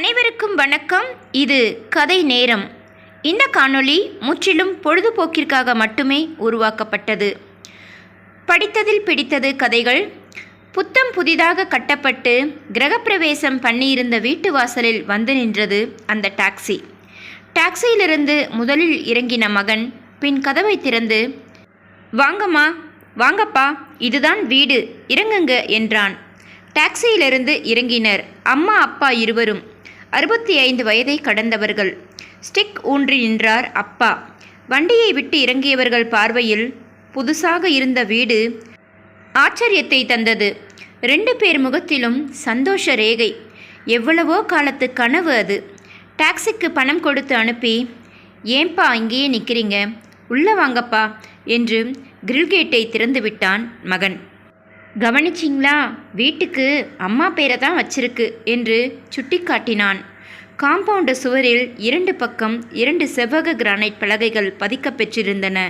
அனைவருக்கும் வணக்கம். இது கதை நேரம். இந்த காணொளி முற்றிலும் பொழுதுபோக்கிற்காக மட்டுமே உருவாக்கப்பட்டது. படித்ததில் பிடித்தது கதைகள். புத்தம் புதிதாக கட்டப்பட்டு கிரகப்பிரவேசம் பண்ணியிருந்த வீட்டு வாசலில் வந்து நின்றது அந்த டாக்ஸி. டாக்ஸியிலிருந்து முதலில் இறங்கின மகன் பின் கதவை திறந்து வாங்கம்மா வாங்கப்பா இதுதான் வீடு இறங்குங்க என்றான். டாக்ஸியிலிருந்து இறங்கினர் அம்மா அப்பா இருவரும். அறுபத்தி ஐந்து வயதை கடந்தவர்கள். ஸ்டிக் ஊன்றி நின்றார் அப்பா. வண்டியை விட்டு இறங்கியவர்கள் பார்வையில் புதுசாக இருந்த வீடு ஆச்சரியத்தை தந்தது. ரெண்டு பேர் முகத்திலும் சந்தோஷ ரேகை. எவ்வளவோ காலத்து கனவு அது. டாக்ஸிக்கு பணம் கொடுத்து அனுப்பி ஏன்பா இங்கேயே நிற்கிறீங்க உள்ளே வாங்கப்பா என்று கிரில் கேட்டை திறந்து விட்டான் மகன். கவனிச்சிங்களா? வீட்டுக்கு அம்மா பேரை தான் வச்சிருக்கு என்று சுட்டிக்காட்டினான். காம்பவுண்டு சுவரில் இரண்டு பக்கம் இரண்டு செவ்வக கிரானைட் பலகைகள் பதிக்கப் பெற்றிருந்தன.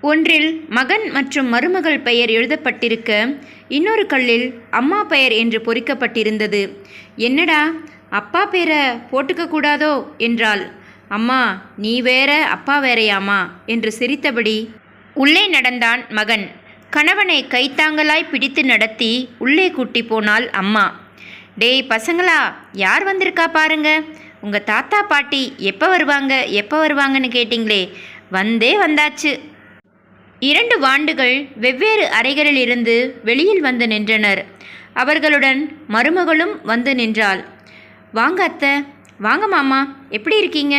ஒன்றில் மகன் மற்றும் மருமகள் பெயர் எழுதப்பட்டிருக்க இன்னொரு கல்லில் அம்மா பெயர் என்று பொறிக்கப்பட்டிருந்தது. என்னடா அப்பா பேரை போட்டுக்க கூடாதோ? என்றாள். அம்மா நீ வேற அப்பா வேறையாமா? என்று சிரித்தபடி உள்ளே நடந்தான் மகன். கணவனை கைத்தாங்கலாய் பிடித்து நடத்தி உள்ளே கூட்டி போனாள் அம்மா. டேய் பசங்களா யார் வந்திருக்கா பாருங்க? உங்கள் தாத்தா பாட்டி எப்போ வருவாங்க எப்போ வருவாங்கன்னு கேட்டிங்களே? வந்தே வந்தாச்சு. இரண்டு வாண்டுகள் வெவ்வேறு அறைகளில் இருந்து வெளியில் வந்து நின்றனர். அவர்களுடன் மருமகளும் வந்து நின்றாள். வாங்க அத்தை வாங்க மாமா எப்படி இருக்கீங்க?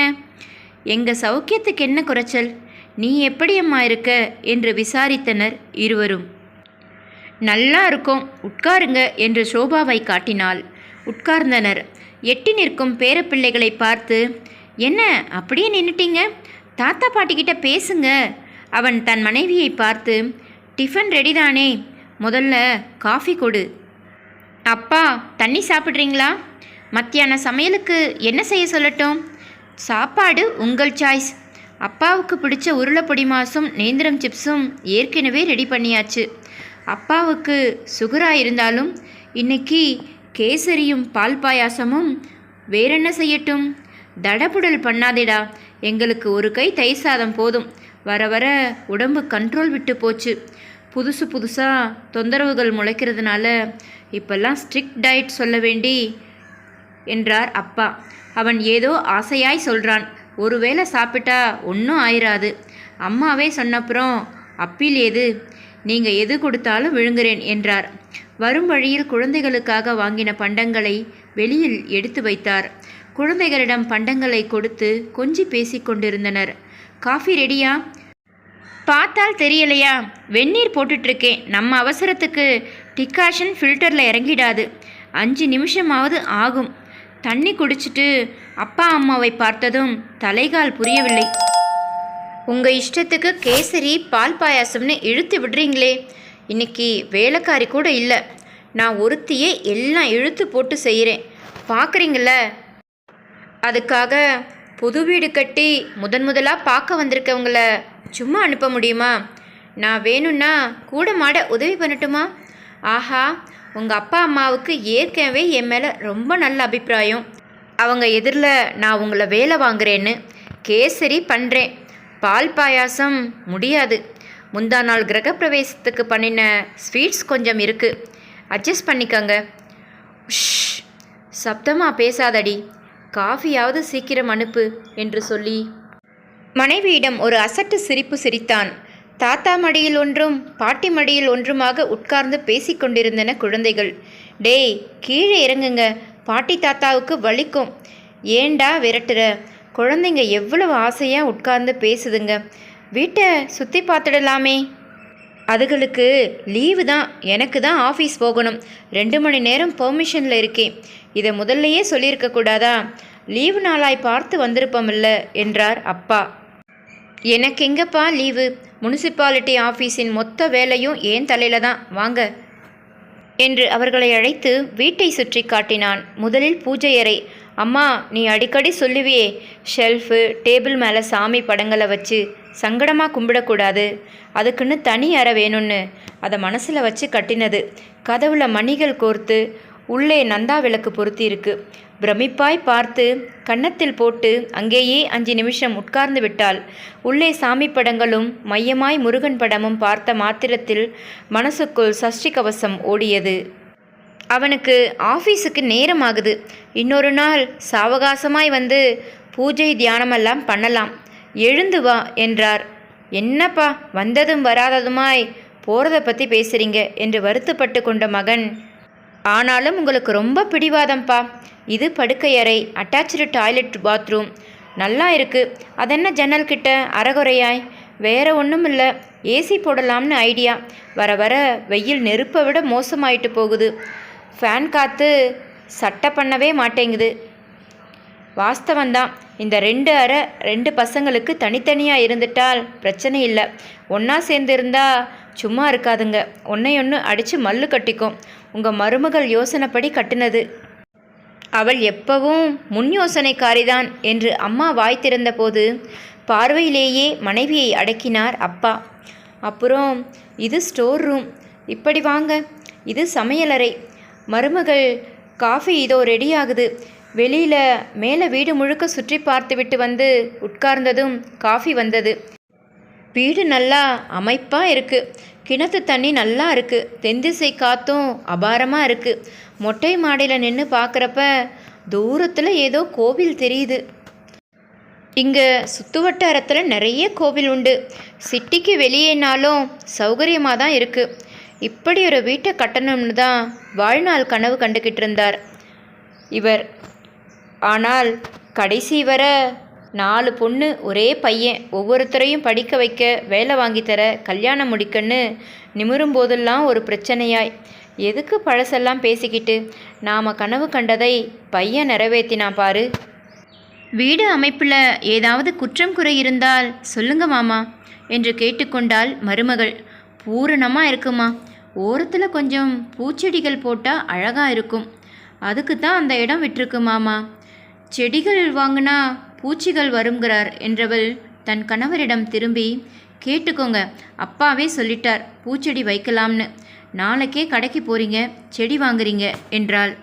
எங்கள் சௌக்கியத்துக்கு என்ன குறைச்சல்? நீ எப்படி அம்மா இருக்க? என்று விசாரித்தனர் இருவரும். நல்லா இருக்கும் உட்காருங்க என்று சோபாவை காட்டினாள். உட்கார்ந்தனர். எட்டி நிற்கும் பேரப்பிள்ளைகளை பார்த்து என்ன அப்படியே நின்றுட்டீங்க தாத்தா பாட்டிக்கிட்ட பேசுங்க. அவன் தன் மனைவியை பார்த்து டிஃபன் ரெடி தானே முதல்ல காஃபி கொடு. அப்பா தண்ணி சாப்பிட்றீங்களா? மத்தியான சமையலுக்கு என்ன செய்ய சொல்லட்டும்? சாப்பாடு உங்கள் சாய்ஸ். அப்பாவுக்கு பிடிச்ச உருளைப்பொடி மாசும் நேந்திரம் சிப்ஸும் ஏற்கனவே ரெடி பண்ணியாச்சு. அப்பாவுக்கு சுகராக இருந்தாலும் இன்னைக்கு கேசரியும் பால் பாயாசமும் வேறென்ன செய்யட்டும்? தடபுடல் பண்ணாதேடா. எங்களுக்கு ஒரு கை தயிர் சாதம் போதும். வர வர உடம்பு கண்ட்ரோல் விட்டு போச்சு. புதுசு புதுசாக தொந்தரவுகள் முளைக்கிறதுனால இப்பெல்லாம் ஸ்ட்ரிக்ட் டயட் சொல்ல வேண்டி என்றார் அப்பா. அவன் ஏதோ ஆசையாய் சொல்கிறான் ஒருவேளை சாப்பிட்டா ஒன்றும் ஆயிராது. அம்மாவே சொன்னப்புறம் அப்பீல் ஏது? நீங்கள் எது கொடுத்தாலும் விழுங்குறேன் என்றார். வரும் வழியில் குழந்தைகளுக்காக வாங்கின பண்டங்களை வெளியில் எடுத்து வைத்தார். குழந்தைகளிடம் பண்டங்களை கொடுத்து கொஞ்சி பேசிக்கொண்டிருந்தனர் காஃபி ரெடியா? பார்த்தால் தெரியலையா? வெந்நீர் போட்டுட்ருக்கேன். நம்ம அவசரத்துக்கு டிகாஷன் ஃபில்டரில் இறங்கிடாது. அஞ்சு நிமிஷமாவது ஆகும். தண்ணி குடிச்சிட்டு அப்பா அம்மாவை பார்த்ததும் தலைகால் புரியவில்லை. உங்கள் இஷ்டத்துக்கு கேசரி பால் பாயாசம்னு இழுத்து விடுறீங்களே. இன்னைக்கு வேலைக்காரி கூட இல்லை. நான் ஒருத்தியே எல்லாம் இழுத்து போட்டு செய்கிறேன் பார்க்குறீங்கள அதுக்காக புது வீடு கட்டி முதன் முதலாக பார்க்க வந்திருக்கவங்கள சும்மா அனுப்ப முடியுமா? நான் வேணும்னா கூட மாட உதவி பண்ணட்டுமா? ஆஹா உங்கள் அப்பா அம்மாவுக்கு ஏற்கனவே என் மேலே ரொம்ப நல்ல அபிப்பிராயம். அவங்க எதிரில் நான் உங்களை வேலை வாங்குறேன்னு கேசரி பண்ணுறேன் பால் பாயாசம் முடியாது. முந்தா நாள் கிரகப்பிரவேசத்துக்கு பண்ணின ஸ்வீட்ஸ் கொஞ்சம் இருக்குது அட்ஜஸ்ட் பண்ணிக்கங்க. உஷ் சப்தமாக பேசாதடி. காஃபியாவது சீக்கிரம் அனுப்பு என்று சொல்லி மனைவியிடம் ஒரு அசட்டு சிரிப்பு சிரித்தான். தாத்தா மடியில் ஒன்றும் பாட்டி மடியில் ஒன்றுமாக உட்கார்ந்து பேசிக்கொண்டிருந்தன குழந்தைகள். டேய் கீழே இறங்குங்க. பாட்டி தாத்தாவுக்கு வலிக்கும். ஏண்டா விரட்டுற? குழந்தைங்க எவ்வளவு ஆசையாக உட்கார்ந்து பேசுதுங்க. வீட்டை சுற்றி பார்த்துடலாமே. அதுகளுக்கு லீவு தான். எனக்கு தான் ஆஃபீஸ் போகணும். ரெண்டு மணி நேரம் பெர்மிஷனில் இருக்கேன் இதை முதல்லையே சொல்லியிருக்க கூடாதா? லீவு நாளாய் பார்த்து வந்திருப்போமில்ல என்றார் அப்பா. எனக்கு எங்கப்பா லீவு? முனிசிபாலிட்டி ஆஃபீஸின் மொத்த வேலையும் ஏன் தலையில் தான்? வாங்க என்று அவர்களை அழைத்து வீட்டை சுற்றி காட்டினான். முதலில் பூஜை அறை அம்மா நீ அடிக்கடி சொல்லுவியே ஷெல்ஃபு டேபிள் மேலே சாமி படங்களை வச்சு சங்கடமாக கும்பிடக்கூடாது. அதுக்குன்னு தனி அறை வேணும்னு. அதை மனசில் வச்சு கட்டினது. கதவுல மணிகள் கோர்த்து உள்ளே நந்தா விளக்கு பொருத்தி இருக்கு பிரமிப்பாய் பார்த்து கன்னத்தில் போட்டு அங்கேயே அஞ்சு நிமிஷம் உட்கார்ந்து விட்டாள். உள்ளே சாமி படங்களும் மையமாய் முருகன் படமும் பார்த்த மாத்திரத்தில் மனசுக்குள் சஷ்டி கவசம் ஓடியது. அவனுக்கு ஆஃபீஸுக்கு நேரம் ஆகுது இன்னொரு நாள் சாவகாசமாய் வந்து பூஜை தியானமெல்லாம் பண்ணலாம். எழுந்து வா என்றார். என்னப்பா வந்ததும் வராததுமாய் போகிறத பற்றி பேசுகிறீங்க என்று வருத்தப்பட்டு கொண்ட மகன் ஆனாலும் உங்களுக்கு ரொம்ப பிடிவாதம்ப்பா இது படுக்கையறை அட்டாச்சு டாய்லெட் பாத்ரூம் நல்லா இருக்கு. அதென்ன ஜன்னல் கிட்ட? அறகுறையாய். வேற ஒன்றும் இல்லை. ஏசி போடலாம்னு ஐடியா வர வர வெயில் நெருப்பை விட மோசமாயிட்டு போகுது. ஃபேன் காற்று சட்டை பண்ணவே மாட்டேங்குது. வாஸ்தவந்தான் இந்த ரெண்டு அறை ரெண்டு பசங்களுக்கு தனித்தனியாக இருந்துட்டால் பிரச்சனை இல்லை. ஒன்றா சேர்ந்து இருந்தால் சும்மா இருக்காதுங்க. ஒன்றையொன்று அடித்து மல்லு கட்டிக்கும். உங்கள் மருமகள் யோசனைப்படி கட்டினது. அவள் எப்பவும் முன் யோசனைக்காரிதான் என்று அம்மா வாய் திறந்தபோது பார்வையிலேயே மனைவியை அடக்கினார் அப்பா. அப்புறம் இது ஸ்டோர் ரூம். இப்படி வாங்க இது சமையலறை மருமகள் காஃபி இதோ ரெடி ஆகுது. வெளியில் மேலே வீடு முழுக்க சுற்றி பார்த்துவிட்டு வந்து உட்கார்ந்ததும் காஃபி வந்தது. வீடு நல்லா அமைப்பாக இருக்குது கிணத்து தண்ணி நல்லா இருக்குது தென்திசை காத்தும் அபாரமாக இருக்குது மொட்டை மாடியில் நின்று பார்க்குறப்ப தூரத்தில் ஏதோ கோவில் தெரியுது. இங்கே சுற்றுவட்டாரத்தில் நிறைய கோவில் உண்டு. சிட்டிக்கு வெளியேனாலும் சௌகரியமாக தான் இருக்குது இப்படி ஒரு வீட்டை கட்டணும்னு தான் வாழ்நாள் கனவு கண்டுக்கிட்டு இருந்தார். இவர். ஆனால் கடைசி வர நாலு பொண்ணு ஒரே பையன். ஒவ்வொருத்தரையும் படிக்க வைக்க வேலை வாங்கி தர கல்யாணம் முடிக்கன்னு நிமிரும் போதெல்லாம் ஒரு பிரச்சனையாய். எதுக்கு பழசெல்லாம் பேசிக்கிட்டு? நாம் கனவு கண்டதை பையன் நிறைவேற்றினான் பாரு. வீடு அமைப்பில் ஏதாவது குற்றம் குறை இருந்தால் சொல்லுங்க மாமா என்று கேட்டுக்கொண்டாள் மருமகள். பூரணமாக இருக்குமா? ஓரத்தில் கொஞ்சம் பூச்செடிகள் போட்டால் அழகாக இருக்கும். அதுக்கு தான் அந்த இடம் விட்டுருக்கு மாமா. செடிகள் வாங்கினா பூச்சிகள் வருங்கிறார் என்றவள் தன் கணவரிடம் திரும்பி கேட்டுக்கோங்க அப்பாவே சொல்லிட்டார் பூச்செடி வைக்கலாம்னு. நாளைக்கே கடைக்கு போறீங்க செடி வாங்குறீங்க என்றாள்.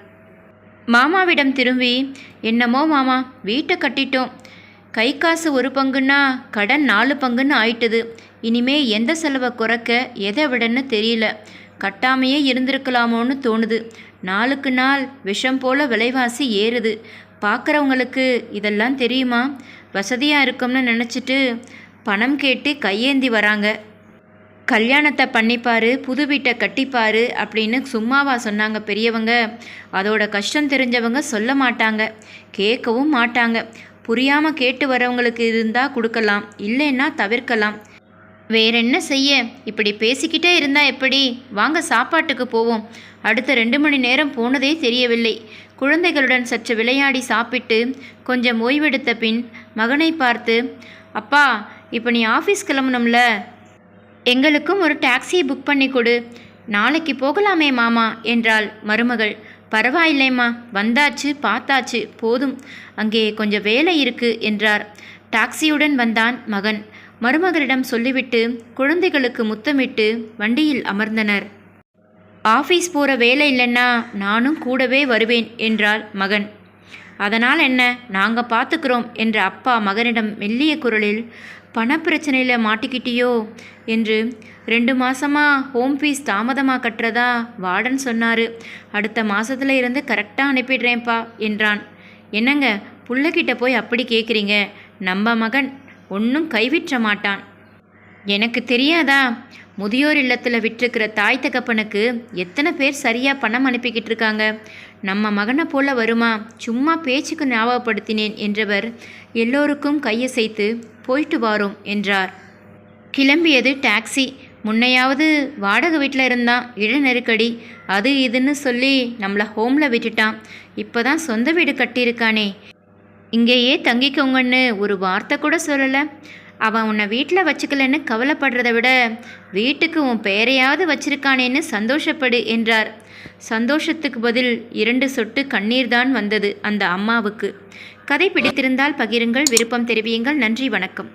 மாமாவிடம் திரும்பி என்னமோ மாமா வீட்டை கட்டிட்டோம். கை காசு ஒரு பங்குன்னா கடன் நாலு பங்குன்னு ஆயிட்டுது. இனிமே எந்த செலவை குறைக்க எதை விடன்னு தெரியல. கட்டாமையே இருந்திருக்கலாமோன்னு தோணுது. நாளுக்கு நாள் விஷம் போல விலைவாசி ஏறுது. பார்க்குறவங்களுக்கு இதெல்லாம் தெரியுமா? வசதியாக இருக்கும்னு நினச்சிட்டு பணம் கேட்டு கையேந்தி வராங்க. கல்யாணத்தை பண்ணிப்பார் புது வீட்டை கட்டிப்பார் அப்படின்னு சும்மாவா சொன்னாங்க பெரியவங்க. அதோட கஷ்டம் தெரிஞ்சவங்க சொல்ல மாட்டாங்க. கேட்கவும் மாட்டாங்க. புரியாமல் கேட்டு வரவங்களுக்கு இருந்தால் கொடுக்கலாம். இல்லைன்னா தவிர்க்கலாம். வேறென்ன செய்ய? இப்படி பேசிக்கிட்டே இருந்தா எப்படி? வாங்க சாப்பாட்டுக்கு போவோம். அடுத்த ரெண்டு மணி நேரம் போனதே தெரியவில்லை. குழந்தைகளுடன் சற்று விளையாடி சாப்பிட்டு கொஞ்சம் ஓய்வெடுத்த பின் மகனை பார்த்து அப்பா இப்போ நீ ஆஃபீஸ் கிளம்பணும்ல? எங்களுக்கும் ஒரு டாக்ஸியை புக் பண்ணி கொடு. நாளைக்கு போகலாமே மாமா என்றாள் மருமகள். பரவாயில்லைம்மா வந்தாச்சு பார்த்தாச்சு போதும். அங்கே கொஞ்சம் வேலை இருக்கு என்றார். டாக்ஸியுடன் வந்தான் மகன். மருமகளிடம் சொல்லிவிட்டு குழந்தைகளுக்கு முத்தமிட்டு வண்டியில் அமர்ந்தனர். ஆஃபீஸ் போகிற வேலை இல்லைன்னா நானும் கூடவே வருவேன் என்றாள் மகன். அதனால் என்ன? நாங்கள் பார்த்துக்கிறோம் என்ற அப்பா மகனிடம் மெல்லிய குரலில் பணப்பிரச்சனையில் மாட்டிக்கிட்டியோ? என்று ரெண்டு மாசமாக ஹோம் ஃபீஸ் தாமதமாக கட்டுறதா? வார்டன் சொன்னார் அடுத்த மாதத்துல இருந்து கரெக்டாக அனுப்பிடுறேன்ப்பா என்றான். என்னங்க புள்ளக்கிட்ட போய் அப்படி கேட்குறீங்க நம்ம மகன் ஒன்றும் கைவிற்ற மாட்டான். எனக்கு தெரியாதா? முதியோர் இல்லத்தில் விட்டுருக்கிற தாய் தகப்பனுக்கு எத்தனை பேர் சரியாக பணம் அனுப்பிக்கிட்டு இருக்காங்க நம்ம மகனை போல வருமா? சும்மா பேச்சுக்கு ஞாபகப்படுத்தினேன் என்றவர் எல்லோருக்கும் கையசைத்து போயிட்டு வாரோம் என்றார். கிளம்பியது டாக்ஸி. முன்னையாவது வாடகை வீட்டில் இருந்தான் இட நெருக்கடி. அது இதுன்னு சொல்லி நம்மளை ஹோமில் விட்டுட்டான். இப்போ தான் சொந்த வீடு கட்டியிருக்கானே. இங்கேயே தங்கிக்கோங்கன்னு ஒரு வார்த்தை கூட சொல்லலை. அவன் உன்னை வீட்டில் வச்சுக்கலன்னு கவலைப்படுறதை விட வீட்டுக்கு உன் பெயரையாவது வச்சிருக்கானேன்னு சந்தோஷப்படு என்றார். சந்தோஷத்துக்கு பதில் இரண்டு சொட்டு கண்ணீர் தான் வந்தது அந்த அம்மாவுக்கு. கதை பிடித்திருந்தால் பகிருங்கள். விருப்பம் தெரிவியுங்கள். நன்றி. வணக்கம்.